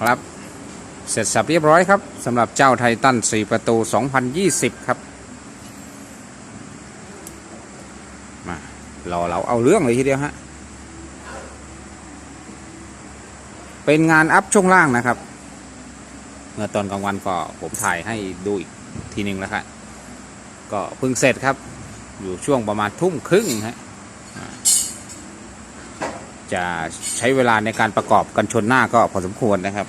ครับ เสร็จสับเรียบร้อยครับสำหรับเจ้าไททัน4ประตู 2020 ครับมารอเราเอาเรื่องเลยทีเดียวฮะเป็นงานอัพช่วงล่างนะครับ เมื่อตอนกลางวันก็ผมถ่ายให้ดูอีกทีหนึ่งแล้วครับก็เพิ่งเสร็จครับ อยู่ช่วงประมาณทุ่มครึ่งฮะ จะใช้เวลาในการประกอบกันชนหน้าก็พอสมควรนะครับ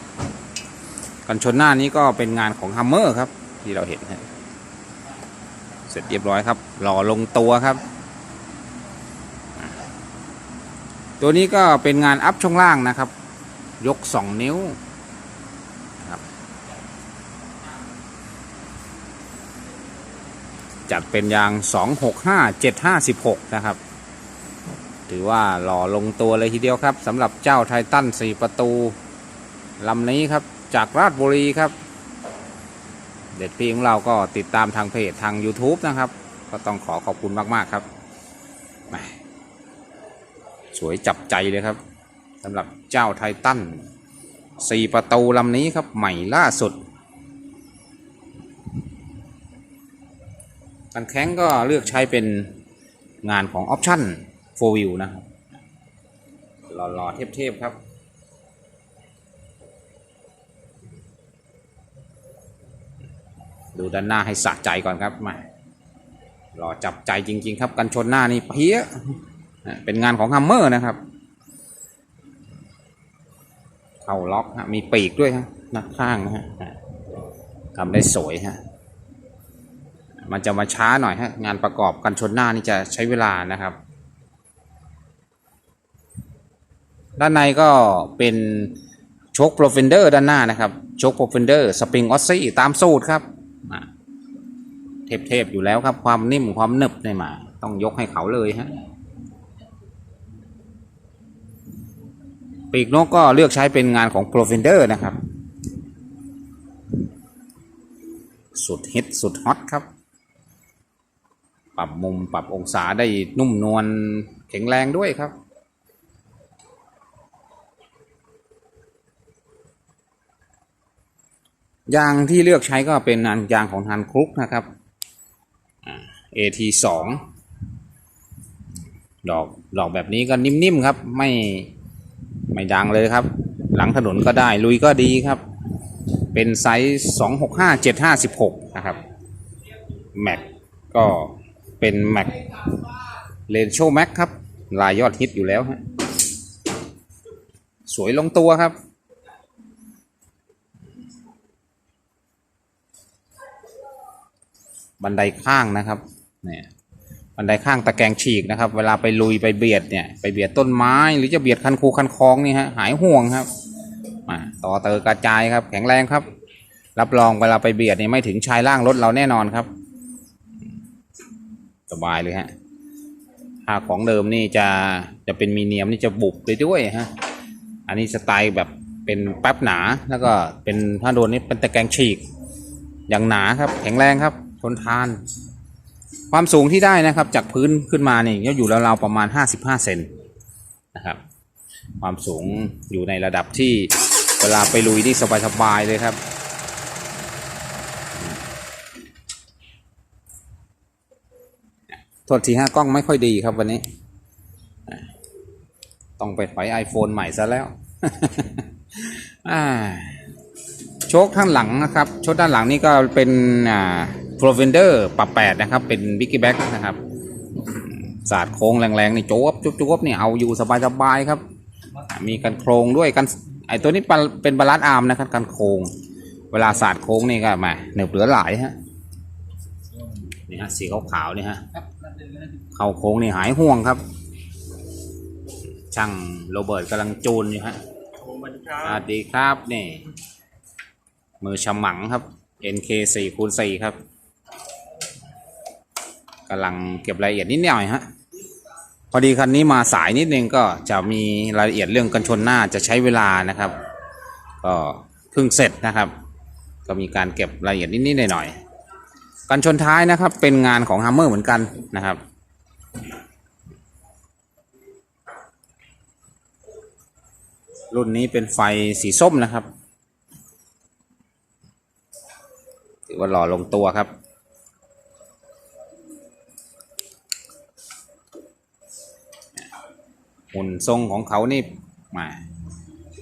กันชนหน้านี้ก็เป็นงานของฮัมเมอร์ครับ ที่เราเห็นฮะเสร็จเรียบร้อยครับรอลงตัวครับ ตัวนี้ก็เป็นงานอัพช่วงล่างนะครับ ยก 2 นิ้วครับจัดเป็นยาง 265 756 นะครับ ถือว่าหล่อลงตัวเลยทีเดียวครับสำหรับเจ้าไททัน4 ประตูลำนี้ครับจากราชบุรีครับ เด็ดพี่ของเราก็ติดตามทางเพจทาง YouTube นะครับ ก็ต้องขอขอบคุณมาก ๆ ครับสวยจับใจเลยครับสำหรับเจ้าไททัน4 ประตูลำนี้ครับใหม่ล่าสุดกันแข้งก็เลือกใช้เป็นงานของออปชั่น 4 View นะครับหล่อๆเทพๆครับ ดูด้านหน้าให้สะใจก่อนครับมารอจับใจจริง ๆ ครับ กันชนหน้านี่เพี้ยเป็นงานของฮัมเมอร์นะครับ เข้าล็อกฮะมีปีกด้วยฮะนักข้างนะฮะทำได้สวยฮะมันจะมาช้าหน่อยฮะงานประกอบกันชนหน้านี่จะใช้เวลานะครับ ด้านในก็เป็นโชคโปรเฟนเดอร์ด้านหน้านะครับ โชคโปรเฟนเดอร์สปริงออสซี่ตามสูตรครับ เทพๆอยู่แล้วครับ ความนิ่มความหนึบเนี่ยมา ต้องยกให้เขาเลยฮะ ปีกนกก็เลือกใช้เป็นงานของ p r o f e n d e r นะครับ สุดฮิตสุดฮอตครับ ปรับมุมปรับองศาได้นุ่มนวลแข็งแรงด้วยครับ ยางที่เลือกใช้ก็เป็นงานยางของทานครุกนะครับ AT สองดอกดอกแบบนี้ก็นิ่มๆครับไม่ไม่ดังเลยครับ หลังถนนก็ได้ลุยก็ดีครับ เป็นไซส์สองหกห้าเจ็ดห้าสิบหกนะครับแม็กก็เป็นแม็กเลนโชแม็กครับ ลายยอดฮิตอยู่แล้วฮะสวยลงตัวครับ บันไดข้างนะครับเนี่ยบันไดข้างตะแกรงฉีกนะครับ เวลาไปลุยไปเบียดเนี่ยไปเบียดต้นไม้หรือจะเบียดคันคูคันคลองนี่ฮะหายห่วงครับอ่าต่อเตอกระจายครับ แข็งแรงครับ รับรองเวลาไปเบียดนี่ไม่ถึงชายล่างรถเราแน่นอนครับ สบายเลยฮะถ้าของเดิมนี่จะจะเป็นมีเนียมนี่จะบุบไปด้วยฮะอันนี้สไตล์แบบเป็นแป๊บหนาแล้วก็เป็นถ้าโดนนี่เป็นตะแกรงฉีก อย่างหนาครับ แข็งแรงครับ นทาน ความสูงที่ได้นะครับจากพื้นขึ้นมาเนี่ยก็อยู่ราวๆประมาณ 55 เซนนะครับ ความสูงอยู่ในระดับที่เวลาไปลุยนี่สบายๆเลยครับโทษทีฮะกล้องไม่ค่อยดีครับวันนี้ ต้องไปถอย iPhone ใหม่ซะแล้วโชคข้างหลังนะครับ โชคด้านหลังนี่ก็เป็นอ่า p r o v e n d e r ปรับแปดนะครับ เป็น b i g g y Back นะครับศาสตร์โค้งแรงๆนี่โจ๊บจุ๊บจุ๊บนี่เอาอยู่สบายๆครับอ่ามีกันโครงด้วยกันไอตัวนี้เป็นเป็นบาลานซ์อาร์มนะครับกันโครงเวลาศาสตร์โค้งนี่ก็มาเหนือเหลือหลายฮะนี่ฮะสีขาวๆนี่ฮะเข้าโค้งนี่หายห่วงครับ ช่างโรเบิร์ตกำลังจูนอยู่ฮะสวัสดีครับนี่มือฉมังครับ NK 4คูณ4ครับ กำลังเก็บรายละเอียดนิดหน่อยฮะพอดีคันนี้มาสายนิดนึงก็จะมีรายละเอียดเรื่องกันชนหน้าจะใช้เวลานะครับ ก็เพิ่งเสร็จนะครับ ก็มีการเก็บรายละเอียดนิดนิดหน่อยหน่อยกันชนท้ายนะครับ เป็นงานของฮัมเมอร์เหมือนกันนะครับรุ่นนี้เป็นไฟสีส้มนะครับ ถือว่าหล่อลงตัวครับ หุ่นทรงของเขานี่มา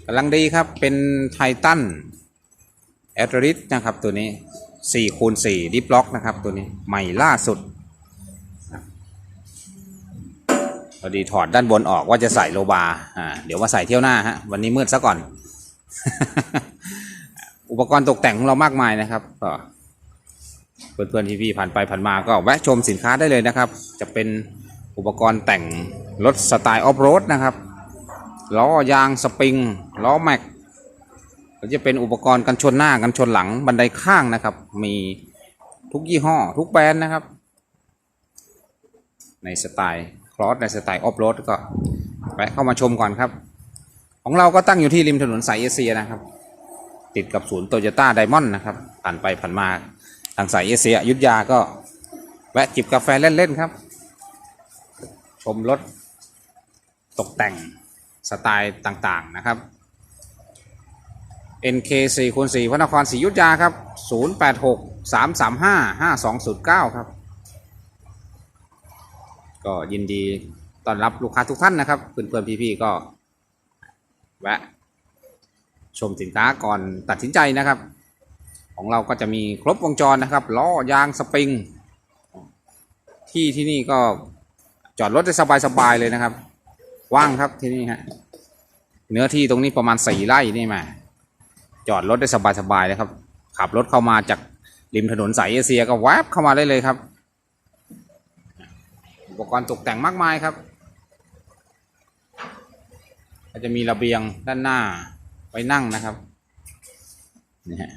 กำลังดีครับเป็นไททันแอตริสนะครับตัวนี้4คูณ4ดิฟล็อกนะครับตัวนี้ใหม่ล่าสุดพอดีถอดด้านบนออกว่าจะใส่โลบาอ่าเดี๋ยวมาใส่เที่ยวหน้าฮะวันนี้มืดซะก่อน อุปกรณ์ตกแต่งของเรามากมายนะครับก็เพื่อนๆพี่ๆผ่านไปผ่านมาก็แวะชมสินค้าได้เลยนะครับ จะเป็นอุปกรณ์แต่ง รถสไตล์ออฟโรดนะครับล้อยางสปริงล้อแม็กจะเป็นอุปกรณ์กันชนหน้ากันชนหลังบันไดข้างนะครับ มีทุกยี่ห้อ ทุกแบรนด์นะครับ ในสไตล์คลอสในสไตล์ออฟโรดก็แวะเข้ามาชมก่อนครับ ของเราก็ตั้งอยู่ที่ริมถนนสายเอเชียนะครับ ติดกับศูนย์โตโยต้าไดมอนด์นะครับผ่านไปผ่านมาทางสายเอเชียยุทธยาก็แวะจิบกาแฟเล่นๆครับ ชมรถตกแต่งสไตล์ต่างๆนะครับ NK 4คูณ4พระนครศรีอยุธยาครับ 086 335 5209 ครับ ก็ยินดีต้อนรับลูกค้าทุกท่านนะครับ เพื่อนๆพี่ๆก็ แวะ ชมสินค้าก่อนตัดสินใจนะครับ ของเราก็จะมีครบวงจรนะครับล้อยางสปริง ที่ที่นี่ก็ จอดรถได้สบายๆเลยนะครับ ว่างครับที่นี่ฮะเนื้อที่ตรงนี้ประมาณสี่ไร่นี่มา จอดรถได้สบายๆเลยครับ ขับรถเข้ามาจากริมถนนสายเอเชียก็แวบเข้ามาได้เลยครับ อุปกรณ์ตกแต่งมากมายครับก็จะมีระเบียงด้านหน้าไว้นั่งนะครับนี่ฮะ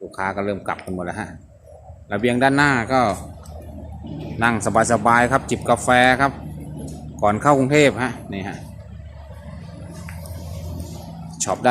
ลูกค้าก็เริ่มกลับกันหมดแล้วฮะระเบียงด้านหน้าก็ นั่งสบายๆครับ จิบกาแฟครับ ก่อนเข้ากรุงเทพฮะนี่ฮะช็อปด้าน